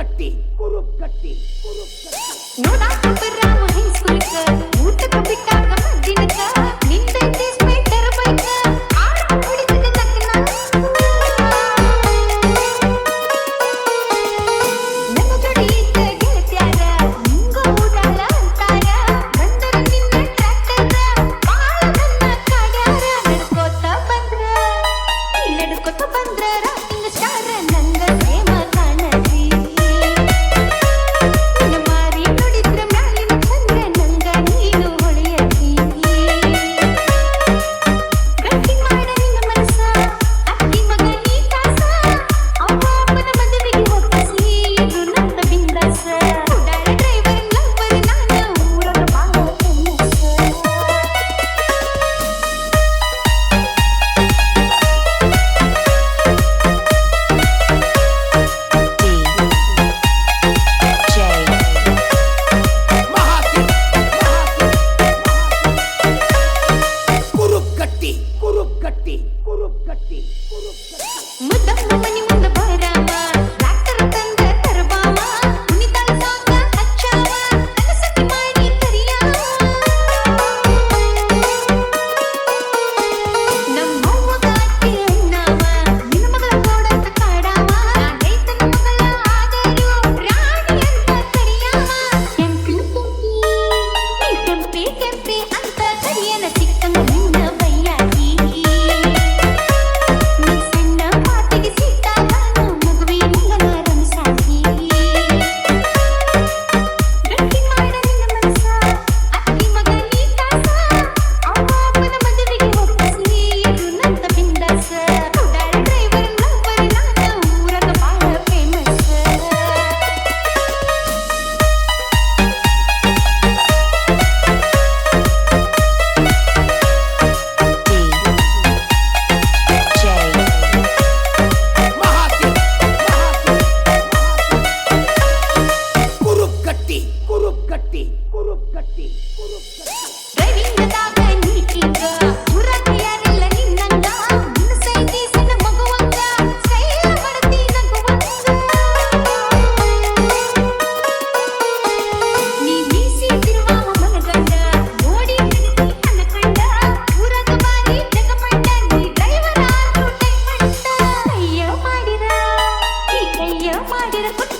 ಕುರುಗಟ್ಟಿ ಕುರುಗಟ್ಟಿ ಕುರುಗಟ್ಟಿ ನೋಡಾಕ ಬರಾವ ಹಿಂಗ್ ಸುರಿಕ ಊಟಕ್ಕೆ it, put